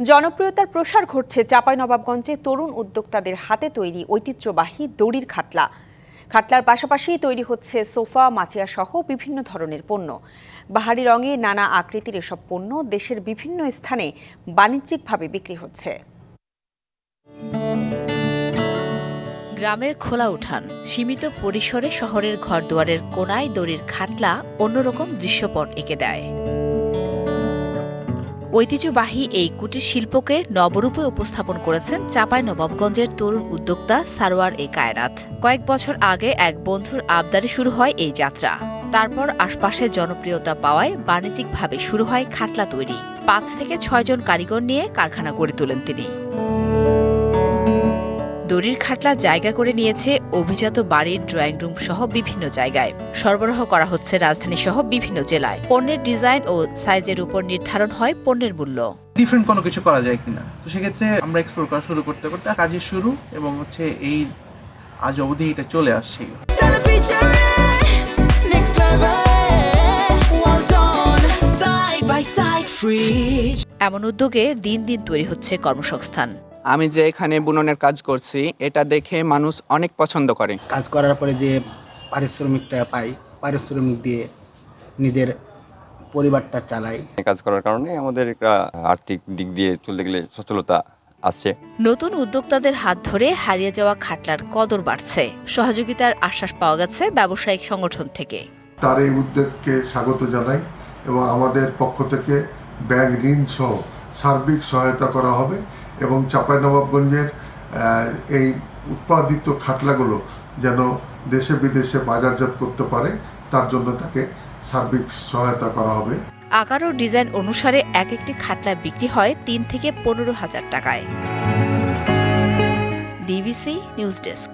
জনপ্রিয়তার প্রসার ঘটছে চাঁপাইনবাবগঞ্জে তরুণ উদ্যোক্তাদের হাতে তৈরি ঐতিহ্যবাহী দড়ির খাটলা। খাটলার পাশাপাশি তৈরি হচ্ছে সোফা, মাচিয়া সহ বিভিন্ন ধরনের পণ্য। বাহারি রঙে নানা আকৃতির এসব পণ্য দেশের বিভিন্ন স্থানে বাণিজ্যিকভাবে বিক্রি হচ্ছে। গ্রামের খোলা উঠান, সীমিত পরিসরে শহরের ঘরদুয়ারের কোনায় দড়ির খাটলা অন্যরকম দৃশ্যপট এঁকে দেয়। ঐতিহ্যবাহী এই কুটির শিল্পকে নবরূপে উপস্থাপন করেছেন চাপাই নবাবগঞ্জের তরুণ উদ্যোক্তা সারোয়ার এ কায়নাথ কয়েক বছর আগে এক বন্ধুর আবদারে শুরু হয় এই যাত্রা। তারপর আশপাশে জনপ্রিয়তা পাওয়ায় বাণিজ্যিকভাবে শুরু হয় খাটলা তৈরি। পাঁচ থেকে ছয়জন কারিগর নিয়ে কারখানা গড়ে তোলেন তিনি। দড়ির খাটলা জায়গা করে নিয়েছে অভিজাত বাড়ির ড্রয়িং রুম সহ বিভিন্ন জায়গায়। সরবরাহ করা হচ্ছে রাজধানী সহ বিভিন্ন জেলায়। পণ্যের ডিজাইন ও সাইজের উপর নির্ধারণ হয় পণ্যের মূল্য। ডিফারেন্ট কোনো কিছু করা যায় কিনা? তো সেক্ষেত্রে আমরা এক্সপ্লোর করা শুরু করতে করতে কাজের শুরু এবং হচ্ছে এই আজ অবধি এটা চলে আসছে. এমন উদ্যোগে দিন দিন তৈরি হচ্ছে কর্মসংস্থান। আমি যে এখানে বুননের কাজ করছি এটা দেখে মানুষ অনেক পছন্দ করে। কাজ করার পরে যে পারিশ্রমিকটা পাই পারিশ্রমিক দিয়ে নিজের পরিবারটা চালাই। কাজ করার কারণে আমাদের একটা আর্থিক দিক দিয়ে চলতে গেলে সচ্ছলতা আসছে। নতুন উদ্যোক্তাদের হাত ধরে হারিয়ে যাওয়া খাটলার কদর বাড়ছে। সহযোগিতার আশ্বাস পাওয়া গেছে ব্যবসায়িক সংগঠন থেকে। তার এই উদ্যোগকে স্বাগত জানাই এবং আমাদের পক্ষ থেকে ব্যাংক ঋণ সহ সার্বিক সহায়তা করা হবে এবং চাঁপাইনবাবগঞ্জের এই উৎপাদিত খাটলাগুলো যেন দেশে বিদেশে বাজারজাত করতে পারে, তার জন্য তাকে সার্বিক সহায়তা করা হবে। আকার ও ডিজাইন অনুসারে এক একটি খাটলা বিক্রি হয় তিন থেকে পনেরো হাজার টাকায়। DBC news desk.